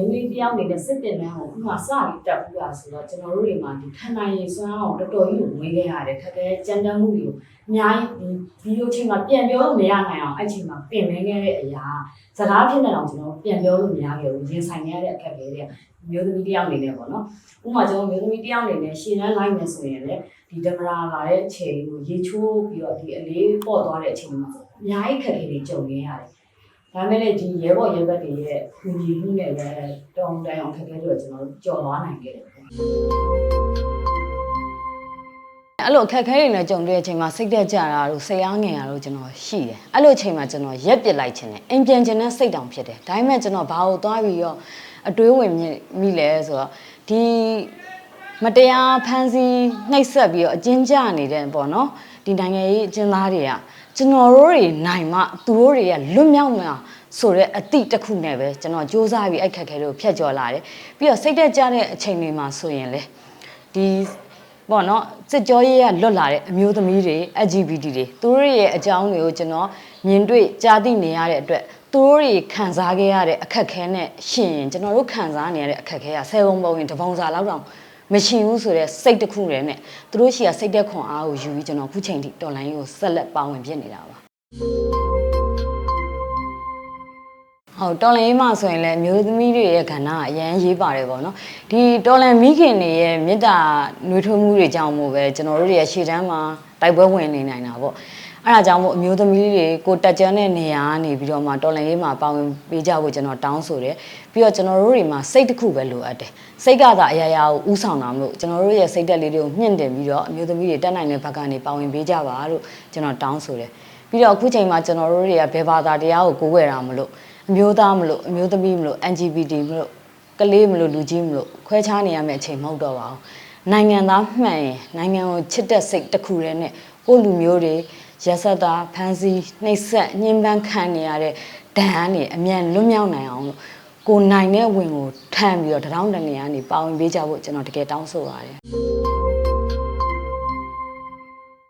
မိန်းကလေးတယောက်နေတဲ့စစ်တင်တန်းကိုခုမှစပြီးတက်ပြီးတာဆိုတော့ကျွန်တော်တို့တွေမှာဒီခန္ဓာရည်စွမ်းအောင်တော်တော်ကြီးကိုဝင်ခဲ့ရတယ်ခက်ခဲကြမ်းတမ်းမှုတွေကိုအများကြီးဒီဒီလိုချိန်မှာပြန်ပြောလို့မရနိုင်အောင်အဲ့ချိန်မှာပြင်နေခဲ့တဲ့အရာစကားဖြစ်နေတော့ကျွန်တော်ပြန်ပြောလို့မရခဲ့ဘူးရင်ဆိုင်နေရတဲ့အခက်အခဲတွေကမျိုးသမီးတယောက်အနေနဲ့ပေါ့နော်ဥပမာကျွန်တော်မျိုးသမီးတယောက်အနေနဲ့ရှင်းတန်းလိုက်မယ်ဆိုရင်လည်းဒီဒမရာလာတဲ့အချိန်ကိုရေချိုးပြီးတော့ဒီအလေးပေါ့သွားတဲ့အချိန်မှာအများကြီးခက်ခဲတွေကြုံနေရတယ် ဒါမဲ့လည်းဒီရဲဘော်ရဲဘက်တွေရဲ့ကူညီမှုနဲ့လည်းတောင်းတန်အောင်ခက်ခဲလို့ကျွန်တော်တို့ကြော်သွားနိုင်ခဲ့တယ်ပေါ့အဲ့လိုအခက်အခဲတွေနဲ့ကြုံတွေ့တဲ့အချိန်မှာစိတ်သက်ကြတာတို့စိတ်အားငယ်တာတို့ကျွန်တော်ရှိတယ်အဲ့လိုအချိန်မှာကျွန်တော်ရက်ပစ်လိုက်ခြင်းနဲ့အိမ်ပြန်ခြင်းနဲ့စိတ်တောင်ဖြစ်တယ်ဒါပေမဲ့ကျွန်တော်ဘာလို့သွားပြီးတော့အတွေးဝင်မိလဲဆိုတော့ဒီမတရားဖန်ဆီးနှိပ်စက်ပြီးတော့အကျဉ်းချနေတဲ့ပေါ့နော်ဒီနိုင်ငံရေးအကျဉ်းသားတွေက ကျွန်တော်တို့တွေနိုင်မှသူတို့တွေကလွတ်မြောက်မှာဆိုတဲ့အသည့်တစ်ခုနဲ့ပဲကျွန်တော်စူးစမ်းပြီးအဲ့ခက်ခဲတွေကိုဖျက်ကျော်လာတယ်ပြီးတော့စိတ်သက်ကြတဲ့အချိန်တွေမှာဆိုရင်လေဒီပေါ့နော်စစ်ကြောရေးကလွတ်လာတဲ့အမျိုးသမီးတွေ LGBT တွေသူတို့ရဲ့အကြောင်းတွေကိုကျွန်တော်မြင်တွေ့ကြားသိနေရတဲ့အတွက်သူတို့တွေခံစားခဲ့ရတဲ့အခက်အခဲနဲ့ရှင်ရင်ကျွန်တော်တို့ခံစားနေရတဲ့အခက်အခဲကဆယ်ပုံပုံရင်တစ်ပုံစာလောက်တောင် မရှိဘူးဆိုတော့စိတ်တစ်ခုတည်းနဲ့သူတို့ရှိရစိတ်သက်ခွန်အားကိုယူပြီးကျွန်တော်ခုချိန်ထိတော်လိုင်းကိုဆက်လက်ပါဝင်ဖြစ်နေတာပါဟုတ်တော်လန်ရေးမှာဆိုရင်လည်းမျိုးသမီးတွေရဲ့ကဏ္ဍကအရန်ရေးပါတယ်ပေါ့နော်ဒီတော်လန်မိခင်တွေရဲ့မေတ္တာနှွေးထွေးမှုတွေကြောင့်မို့ပဲကျွန်တော်တို့တွေရဲ့ရှေ့တန်းမှာတိုက်ပွဲဝင်နေနိုင်တာပေါ့ အဲ့ဒါကြောင့်မို့အမျိုးသမီးတွေကိုတက်ကြွတဲ့နေရာကနေပြီးတော့မှတော်လန်ရေးမှာပါဝင်ပေးကြဖို့ကျွန်တော်တောင်းဆိုတယ်ပြီးတော့ကျွန်တော်တို့တွေမှာစိတ်တစ်ခုပဲလိုအပ်တယ်စိတ်ကသာအရာရာကိုဥဆောင်တာမလို့ကျွန်တော်တို့ရဲ့စိတ်သက်လေးတွေကိုမြင့်တင်ပြီးတော့အမျိုးသမီးတွေတက်နိုင်တဲ့ဘက်ကနေပါဝင်ပေးကြပါလို့ကျွန်တော်တောင်းဆိုတယ်ပြီးတော့အခုချိန်မှာကျွန်တော်တို့တွေကဘယ်ဘာသာတရားကိုကိုးကွယ်တာမလို့အမျိုးသားမလို့အမျိုးသမီးမလို့ LGBT မလို့ကလေးမလို့လူကြီးမလို့ခွဲခြားနေရမယ့်အချိန်မဟုတ်တော့ပါဘူးနိုင်ငံသားမှန်ရင်နိုင်ငံကိုချစ်တဲ့စိတ်တစ်ခုတည်းနဲ့ကိုယ့်လူမျိုးတွေ ရက်ဆက်သားဖမ်းဆီးနှိပ်စက်ညှဉ်းပန်းခံနေရတဲ့ဒဏ်ကနေအမြန်လွတ်မြောက်နိုင်အောင်လို့ကိုနိုင်တဲ့ဝင်ကိုထမ်းပြီးတော့တထောင်းတနေရာနေပါဝင်ပေးကြဖို့ကျွန်တော်တကယ်တောင်းဆိုပါတယ်